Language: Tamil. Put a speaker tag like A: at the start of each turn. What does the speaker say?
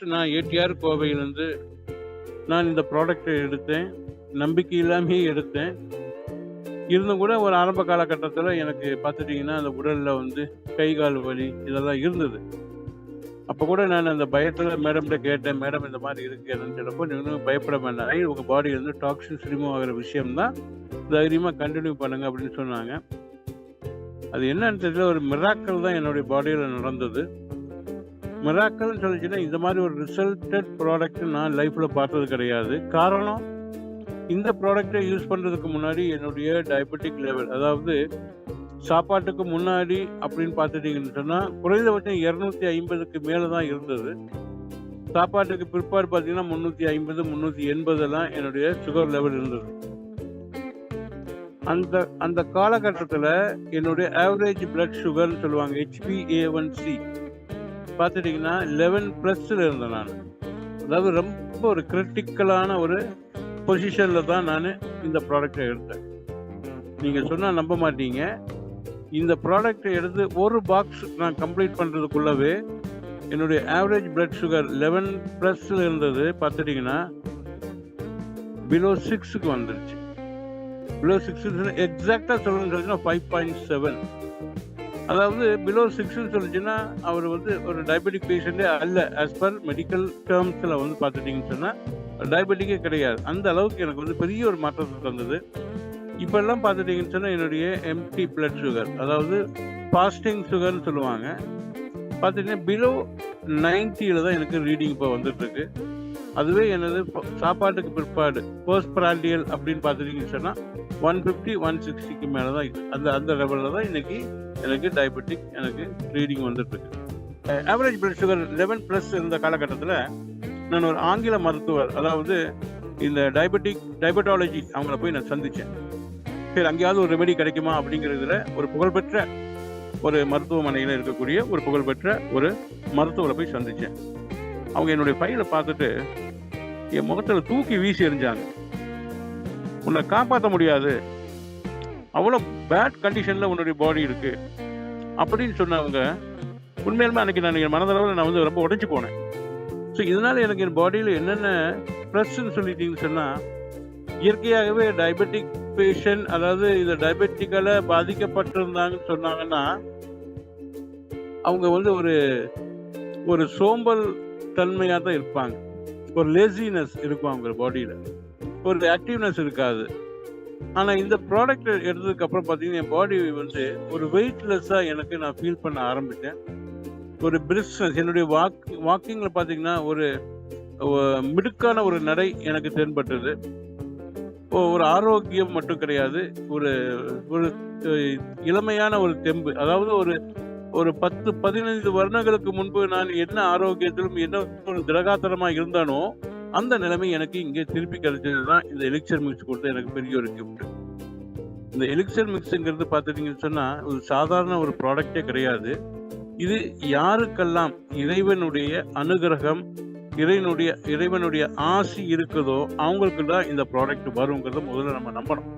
A: நான் ஏடிஆர் கோவையிலேருந்து நான் இந்த ப்ராடக்ட்டை எடுத்தேன். நம்பிக்கை இல்லாமே எடுத்தேன். இருந்தும் கூட ஒரு ஆரம்ப காலகட்டத்தில் எனக்கு பார்த்துட்டிங்கன்னா அந்த உடலில் வந்து கை கால் வலி இதெல்லாம் இருந்தது. அப்போ கூட நான் அந்த பயத்தில் மேடம்கிட்ட கேட்டேன் மேடம் இந்த மாதிரி இருக்கு. என்னன்னு நீங்களும் பயப்பட வேண்டாம். உங்கள் பாடியிலேருந்து டாக்ஸின்ஸ் ரிமூவ் ஆகிற விஷயம்தான் தைரியமாக கண்டினியூ பண்ணுங்க அப்படின்னு சொன்னாங்க. அது என்னன்னு தெரியல ஒரு மிராக்கல் தான் என்னுடைய பாடியில் நடந்தது. மிராக்கள்னு சொல்லிச்சுன்னா இந்த மாதிரி ஒரு ரிசல்டட் ப்ராடக்ட் நான் லைஃப்பில் பார்த்தது கிடையாது. காரணம் இந்த ப்ராடக்டை யூஸ் பண்ணுறதுக்கு முன்னாடி என்னுடைய டயபெட்டிக் லெவல் அதாவது சாப்பாட்டுக்கு முன்னாடி அப்படின்னு பார்த்துட்டிங்கன்னு சொன்னால் குறைந்தபட்சம் இரநூத்தி ஐம்பதுக்கு மேலே தான் இருந்தது. சாப்பாட்டுக்கு பிற்பாடு பார்த்தீங்கன்னா முந்நூற்றி ஐம்பது முந்நூற்றி எண்பதெல்லாம் என்னுடைய சுகர் லெவல் இருந்தது. அந்த அந்த காலகட்டத்தில் என்னுடைய ஆவரேஜ் பிளட் சுகர்னு சொல்லுவாங்க ஹெச்பிஏ ஒன் சி பார்த்துட்டிங்கன்னா லெவன் ப்ளஸில் இருந்தேன் நான். அதாவது ரொம்ப ஒரு கிரிட்டிக்கலான ஒரு பொசிஷனில் தான் நான் இந்த ப்ராடக்டை எடுத்தேன். நீங்கள் சொன்னால் நம்ப மாட்டீங்க. இந்த ப்ராடக்ட்டை எடுத்து ஒரு பாக்ஸ் நான் கம்ப்ளீட் பண்ணுறதுக்குள்ளவே என்னுடைய ஆவரேஜ் பிளட் சுகர் லெவன் ப்ளஸில் இருந்தது பார்த்துட்டிங்கன்னா பிலோ சிக்ஸுக்கு வந்துருச்சு. பிலோ சிக்ஸ் எக்ஸாக்டாக சொல்லணும்னு சொல்லிச்சுன்னா ஃபைவ் பாயிண்ட் செவன் அதாவது பிலோ சிக்ஸ்னு சொல்லிச்சுன்னா அவர் வந்து ஒரு டயபெட்டிக் பேஷண்ட்டே அல்ல ஆஸ் பர் மெடிக்கல் டேர்ம்ஸில் வந்து பார்த்துட்டிங்கன்னு சொன்னால் டயபெட்டிக்கே கிடையாது. அந்த அளவுக்கு எனக்கு வந்து பெரிய ஒரு மாற்றத்தை தந்தது. இப்போல்லாம் பார்த்துட்டிங்கன்னு சொன்னால் என்னுடைய எம்டி பிளட் சுகர் அதாவது ஃபாஸ்டிங் சுகர்னு சொல்லுவாங்க. பார்த்துட்டிங்கன்னா பிலோ நைன்ட்டியில் தான் எனக்கு ரீடிங் இப்போ வந்துட்டுருக்கு அதுவே எனது சாப்பாட்டுக்கு பிற்பாடு. போஸ்ட் பிராண்டியல் அப்படின்னு பார்த்துட்டிங்கன்னு சொன்னால் ஒன் ஃபிஃப்டி ஒன் சிக்ஸ்டிக்கு மேலே தான் அந்த அந்த லெவலில் தான் இன்றைக்கி எனக்கு டயபெட்டிக் எனக்கு ரீடிங் வந்துட்டுருக்கு. Average blood sugar eleven plus இருந்த காலகட்டத்தில் நான் ஒரு ஆங்கில மருத்துவர் அதாவது இந்த டயபெட்டிக் டயபெட்டாலஜி அவங்கள போய் நான் சந்தித்தேன் சரி அங்கேயாவது ஒரு ரெமெடி கிடைக்குமா அப்படிங்கிறதுல ஒரு புகழ்பெற்ற ஒரு மருத்துவமனையில் இருக்கக்கூடிய ஒரு புகழ்பெற்ற ஒரு மருத்துவரை போய் சந்தித்தேன் அவங்க என்னுடைய ஃபைலை பார்த்துட்டு என் முகத்தில் தூக்கி வீசி எறிஞ்சாங்க. உன்னை காப்பாற்ற முடியாது. அவ்வளோ பேட் கண்டிஷனில் உன்னுடைய பாடி இருக்கு. அப்படின்னு சொன்னவங்க உண்மையிலுமே அன்னைக்கு நான் என் மனதளவில் நான் வந்து ரொம்ப உடைஞ்சு போனேன். ஸோ இதனால எனக்கு என் பாடியில் என்னென்ன ப்ளஸ்ன்னு சொல்லிட்டீங்கன்னு சொன்னால் இயற்கையாகவே டயபெட்டிக் பேஷண்ட் அதாவது இந்த டயபெட்டிக்கால பாதிக்கப்பட்டிருந்தாங்கன்னு சொன்னாங்கன்னா அவங்க வந்து ஒரு ஒரு சோம்பல் தன்மையாக தான் இருப்பாங்க. ஒரு லேசினஸ் இருக்கும் அவங்க பாடியில் ஒரு ஆக்டிவ்னஸ் இருக்காது. ஆனால் இந்த ப்ராடக்ட் எடுத்ததுக்கு அப்புறம் பார்த்தீங்கன்னா என் பாடி வந்து ஒரு வெயிட்லெஸ்ஸாக எனக்கு நான் ஃபீல் பண்ண ஆரம்பித்தேன் ஒரு பிரிஸ்னஸ் என்னுடைய வாக் வாக்கிங்கில் பார்த்தீங்கன்னா ஒரு மிடுக்கான ஒரு நடை எனக்கு தென்பட்டது. ஒரு ஆரோக்கியம் மட்டும் கிடையாது. ஒரு ஒரு இளமையான ஒரு தெம்பு. அதாவது ஒரு ஒரு பத்து பதினைந்து வருடங்களுக்கு முன்பு நான் என்ன ஆரோக்கியத்திலும் என்ன ஒரு திரகாத்தனமாக இருந்தானோ அந்த நிலைமை எனக்கு இங்கே திருப்பி கிடைச்சது தான் இந்த எலிக்சர் மிக்ஸ் கொடுத்த எனக்கு பெரிய ஒரு கிஃப்ட் இந்த எலிக்சர் மிக்ஸுங்கிறது பார்த்துட்டீங்கன்னு சொன்னால் ஒரு சாதாரண ஒரு ப்ராடக்டே கிடையாது. இது யாருக்கெல்லாம் இறைவனுடைய அனுகிரகம் இறைவனுடைய இறைவனுடைய ஆசி இருக்குதோ அவங்களுக்கு தான் இந்த ப்ராடக்ட் வருங்கிறத முதல்ல நம்ம நம்பணும்.